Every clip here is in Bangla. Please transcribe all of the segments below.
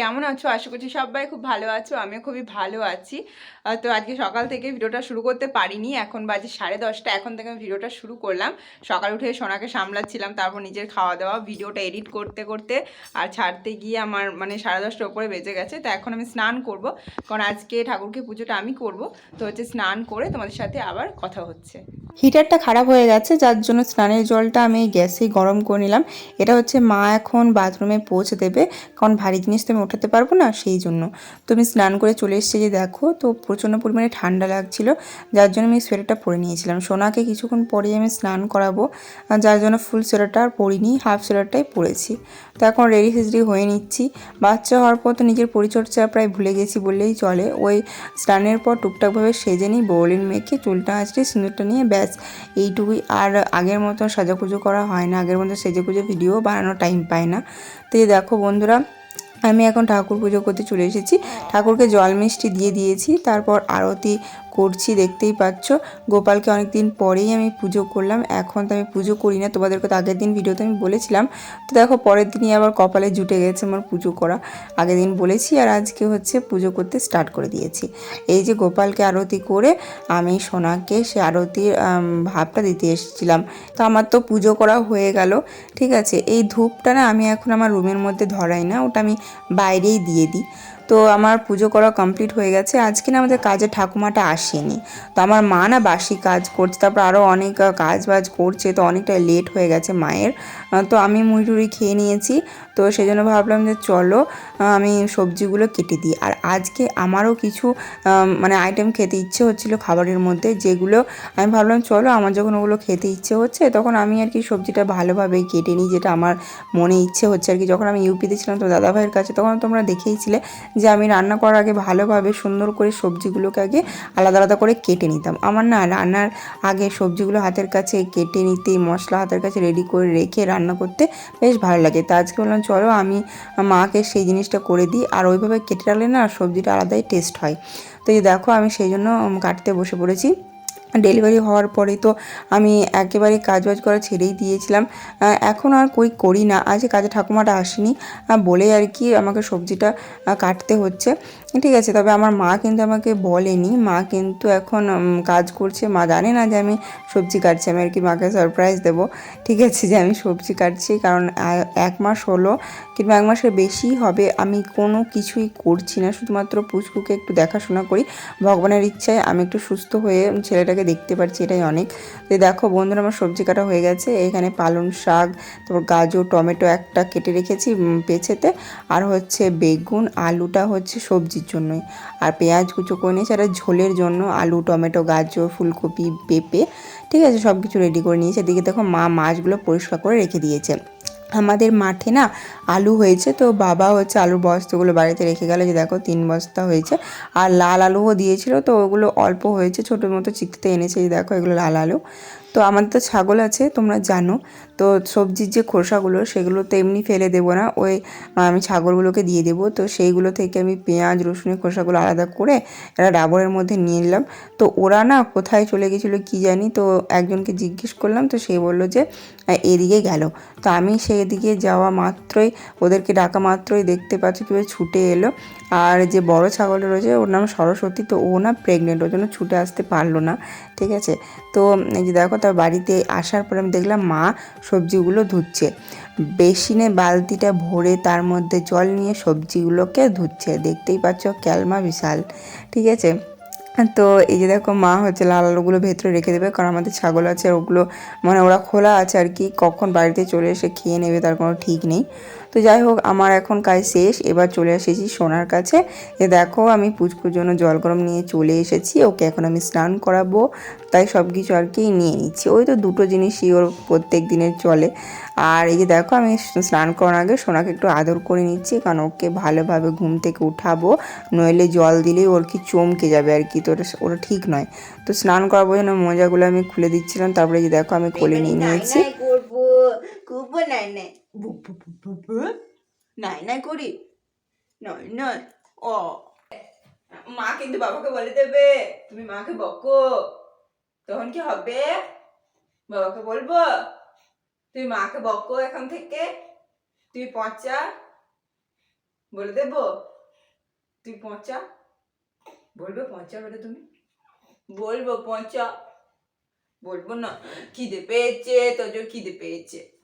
কেমন আছো? আশা করছি সবাই খুব ভালো আছো, আমিও খুবই ভালো আছি। তো আজকে সকাল থেকে ভিডিওটা শুরু করতে পারিনি, এখন বাজে সাড়ে দশটা, এখন থেকে আমি ভিডিওটা শুরু করলাম। সকাল উঠে সোনাকে সামলাচ্ছিলাম, তারপর নিজের খাওয়া দাওয়া ভিডিওটা এডিট করতে করতে আর ছাড়তে গিয়ে আমার মানে সাড়ে দশটার ওপরে বেজে গেছে, তো এখন আমি স্নান করব। কারণ আজকে ঠাকুরকে পুজোটা আমি করব, তো হচ্ছে স্নান করে তোমাদের সাথে আবার কথা হচ্ছে। হিটারটা খারাপ হয়ে গেছে, যার জন্য স্নানের জলটা আমি গ্যাসেই গরম করে নিলাম। এটা হচ্ছে মা এখন বাথরুমে পৌঁছে দেবে, কারণ ভারী জিনিস তো আমি ওঠাতে পারব না সেই জন্য। তো আমি স্নান করে চলে এসেছি যে দেখো, তো প্রচণ্ড পরিমাণে ঠান্ডা লাগছিল, যার জন্য আমি সোয়েটারটা পরে নিয়েছিলাম। সোনাকে কিছুক্ষণ পরেই আমি স্নান করাবো, যার জন্য ফুল সোয়েটারটা আর পরিনি, হাফ সোয়েটারটাই পরেছি। তো এখন রেডি ফেসডি হয়ে নিচ্ছি। বাচ্চা হওয়ার পর তো নিজের পরিচর্যা প্রায় ভুলে গেছি বললেই চলে। ওই স্নানের পর টুকটাকভাবে সেজে নিই বৌলিন মেখে চুলটা আঁচড়ে সিঁদুরটা নিয়ে ব্যাস এইটুকুই। আর আগের মতো সাজাকুজো করা হয় না। আগের মতো সেজে পুজো ভিডিও বানানোর টাইম পায় না। তো দেখো বন্ধুরা, আমি এখন ঠাকুর পুজো করতে চলে এসেছি। ঠাকুরকে জল মিষ্টি দিয়ে দিয়েছি, তারপর আরতি করছি, দেখতেই পাচ্ছ। গোপালকে অনেক দিন পরেই আমি পুজো করলাম। এখন তো আমি পুজো করি না। তোমাদেরকে তো আগের দিন ভিডিওতে আমি বলেছিলাম। তো দেখো, পরের দিনই আবার কপালে জুটে গেছে আমার পুজো করা। আগের দিন বলেছি আর আজকে হচ্ছে পুজো করতে স্টার্ট করে দিয়েছি। এই যে গোপালকে আরতি করে আমি সোনাকে সে আরতির ভাবটা দিতে এসেছিলাম। তো আমার তো পুজো করা হয়ে গেল, ঠিক আছে? এই ধূপটা না আমি এখন আমার রুমের মধ্যে ধরাই না। ওটা আমি বাইরেই দিয়ে দিই। তো আমার পুজো করা কমপ্লিট হয়ে গেছে। আজকে না আমাদের কাজে ঠাকুমাটা আসেনি। তো আমার মা না বাসি কাজ করছে, তারপর আরও অনেক কাজ বাজ করছে, তো অনেকটা লেট হয়ে গেছে মায়ের। তো আমি মুড়ি টুড়ি খেয়ে নিয়েছি। তো সেই জন্য ভাবলাম যে চলো আমি সবজিগুলো কেটে দিই। আর আজকে আমারও কিছু মানে আইটেম খেতে ইচ্ছে হচ্ছিল খাবারের মধ্যে, যেগুলো আমি ভাবলাম চলো, আমার যখন ওগুলো খেতে ইচ্ছে হচ্ছে, তখন আমি আর কি সবজিটা ভালোভাবে কেটে নিই, যেটা আমার মনে ইচ্ছে হচ্ছে আর কি। যখন আমি ইউপিতে ছিলাম, তো দাদাভাইয়ের কাছে তখন তোমরা দেখেইছিলে যে আমি রান্না করার আগে ভালোভাবে সুন্দর করে সবজিগুলোকে আগে আলাদা আলাদা করে কেটে নিতাম। আমার না রান্নার আগে সবজিগুলো হাতের কাছে কেটে নিতে মশলা হাতের কাছে রেডি করে রেখে রান্না করতে বেশ ভালো লাগে। তা আজকে বললাম চলো আমি মাকে সেই জিনিসটা করে দিই। আর ওইভাবে কেটে রাখলে না সবজিটা আলাদাই টেস্ট হয়। তো এই দেখো আমি সেই জন্য কাটতে বসে পড়েছি। ডেলিভারি হওয়ার পরে তো আমি একেবারে কাজ বাজ করা ছেড়েই দিয়েছিলাম। এখন আর কই করি না। আজ কাজে ঠাকুমাটা আসেনি। বলে আর কি আমাকে সবজিটা কাটতে হচ্ছে। ঠিক আছে, তবে আমার মা কিন্তু আমাকে বলেনি। মা কিন্তু এখন কাজ করছে। মা জানে না যে আমি সবজি কাটছি। আমি আর কি মাকে সারপ্রাইজ দেবো। ঠিক আছে যে আমি সবজি কাটছি। কারণ এক মাস হলো কিংবা এক মাসের বেশি হবে। আমি কোনো কিছুই করছি না। শুধুমাত্র পুচকুকে একটু দেখাশোনা করি। ভগবানের ইচ্ছায় আমি একটু সুস্থ হয়ে ছেলেটাকে দেখতে পারছি, এটাই অনেক। তো দেখো বন্ধুরা, আমার সবজি কাটা হয়ে গেছে। এখানে পালং শাক, তারপর গাজর, টমেটো একটা কেটে রেখেছি পেছেতে আর হচ্ছে বেগুন, আলুটা হচ্ছে সবজির জন্যই। আর পেঁয়াজ কুচো করে নিয়েছি। আর ঝোলের জন্য আলু, টমেটো, গাজর, ফুলকপি, পেঁপে, ঠিক আছে সব কিছু রেডি করে নিয়েছে। এদিকে দেখো মা মাছগুলো পরিষ্কার করে রেখে দিয়েছে। আমাদের মাঠে না আলু হয়েছে, তো বাবা হচ্ছে আলুর বস্তাগুলো বাড়িতে রেখে গেল যে দেখো তিন বস্তা হয়েছে। আর লাল আলুও দিয়েছিল, তো ওগুলো অল্প হয়েছে ছোটো মতো চিকতে এনেছে যে দেখো এগুলো লাল আলু। তো আমাদের তো ছাগল আছে, তোমরা জানো। তো সবজির যে খোসাগুলো, সেগুলো তো এমনি ফেলে দেবো না। ওই আমি ছাগলগুলোকে দিয়ে দেবো। তো সেইগুলো থেকে আমি পেঁয়াজ, রসুনের খোসাগুলো আলাদা করে একটা ডাবরের মধ্যে নিয়ে নিলাম। তো ওরা না কোথায় চলে গেছিল কি জানি, তো একজনকে জিজ্ঞেস করলাম। তো সে বলল যে এদিকে গেল। তো আমি সেদিকে যাওয়া মাত্রই, ওদেরকে ডাকা মাত্রই দেখতে পাচ্ছি কীভাবে ছুটে এলো। আর যে বড় ছাগলটা রয়েছে, ওর নাম সরস্বতী। তো ও না প্রেগনেন্ট ওর জন্য ছুটে আসতে পারল না। ঠিক আছে? তো এই যে দেখো তার বাড়িতে আসার পরে আমি দেখলাম মা সবজিগুলো ধুচ্ছে। বেসিনে বালতিটা ভরে তার মধ্যে জল নিয়ে সবজিগুলোকে ধুচ্ছে। দেখতেই পাচ্ছ ক্যালমা বিশাল, ঠিক আছে? তো এই যে দেখো মা হচ্ছে লাল আলুগুলো ভেতরে রেখে দেবে, কারণ আমাদের ছাগল আছে, ওগুলো মানে ওরা খোলা আছে আর কি, কখন বাড়িতে চলে এসে খেয়ে নেবে তার কোনো ঠিক নেই। তো যাই হোক, আমার এখন কাজ শেষ। এবার চলে এসেছি সোনার কাছে। যে দেখো, আমি পুচকুর জন্য জল গরম নিয়ে চলে এসেছি। ওকে এখন আমি স্নান করাবো। তাই সব কিছু আর কি নিয়ে নিচ্ছি। ওই তো দুটো জিনিসই ওর প্রত্যেক দিনের চলে। আর এই যে দেখো, আমি স্নান করার আগে সোনাকে একটু আদর করে নিচ্ছি। কারণ ওকে ভালোভাবে ঘুম থেকে উঠাবো। নইলে জল দিলেই ওর কি চমকে যাবে আর কি। তো ওটা ঠিক নয়। তো স্নান করাবো যেন মোজাগুলো আমি খুলে দিচ্ছিলাম। তারপরে যে দেখো, আমি কোলে নিয়ে নিয়েছি। করব নাই নাই নাই নাই করি নয় নয় ও। মা কিন্তু বাবাকে বলে দেবে। তুমি মাকে বকো। তখন কি হবে? বাবাকে বলব তুমি মাকে বকো এখন থেকে। তুই পচা। বলে দেবো তুই পচা। বলবে পচা বলে তুমি? বলব পচা। বলব না। খিদে পেয়েছে তোর খিদে পেয়েছে।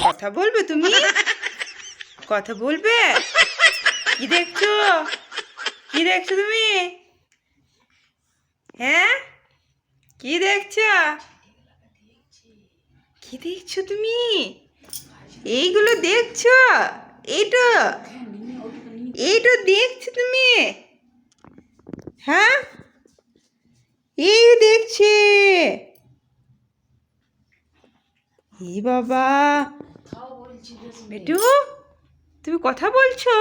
কথা বলবে তুমি কথা বলবে কি দেখছ কি দেখছ তুমি হ্যাঁ কি দেখছ কি দেখছ তুমি? এইগুলো দেখছ? এইটা? এইটা দেখছ তুমি? হ্যাঁ? এই দেখছি। এই বাবা। বেটু তুমি কথা বলছো?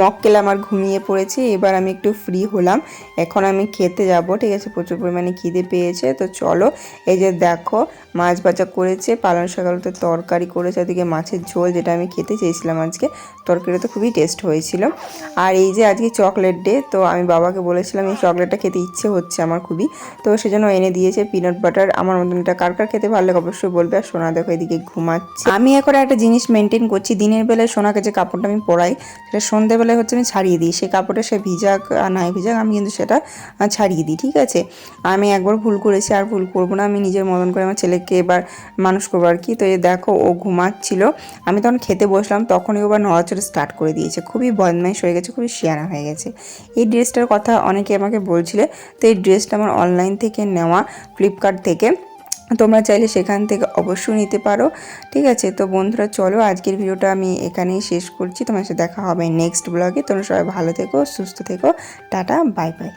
মক্কেল আমার ঘুমিয়ে পড়েছে, এবার আমি একটু ফ্রি হলাম। এখন আমি খেতে যাব, ঠিক আছে? প্রচুর পরিমাণে খিদে পেয়েছে, তো চলো। এই যে দেখো, মাছ ভাজা করেছে, পালং শাকালতে তরকারি করেছে, ওদিকে মাছের ঝোল যেটা আমি খেতে চেয়েছিলাম আজকে, তরকারিটা তো খুবই টেস্ট হয়েছিল। আর এই যে আজকে চকলেট ডে তো আমি বাবাকে বলেছিলাম, এই চকলেটটা খেতে ইচ্ছে হচ্ছে আমার খুবই। তো সেজন্য এনে দিয়েছে পিনাট বাটার আমার মতন এটা কার কার খেতে ভালো লাগে, অবশ্যই বলবে। আর সোনা দেখো এদিকে ঘুমাচ্ছে। আমি এখন একটা জিনিস মেনটেন করছি, দিনের বেলায় সোনাকে যে কাপড়টা আমি পরাই। সেটা সন্ধ্যেবেলায় হচ্ছে আমি ছাড়িয়ে দিই। সেই কাপড়টা সে ভিজাক নাই ভিজাক, আমি কিন্তু সেটা ছাড়িয়ে দিই, ঠিক আছে? আমি একবার ভুল করেছি, আর ভুল করব না। আমি নিজের মতন করে আমার ছেলেকে এবার মানুষ করব আর কি। তো এই দেখো, ও ঘুমাচ্ছিল। আমি তখন খেতে বসলাম, তখনই ও আবার নড়াচড়া স্টার্ট করে দিয়েছে। খুবই বদমাইশ হয়ে গেছে, খুবই শিয়ানা হয়ে গেছে। এই ড্রেসটার কথা অনেকে আমাকে বলছিলে। তো এই ড্রেসটা আমার অনলাইন থেকে নেওয়া ফ্লিপকার্ট থেকে। তোমরা চাইলে সেখান থেকে অবশ্যই নিতে পারো। ঠিক আছে? তো বন্ধুরা, চলো আজকের ভিডিওটা আমি এখানেই শেষ করছি। তোমার সাথে দেখা হবে নেক্সট ব্লগে তোমরা সবাই ভালো থেকো, সুস্থ থেকো। Tata bye bye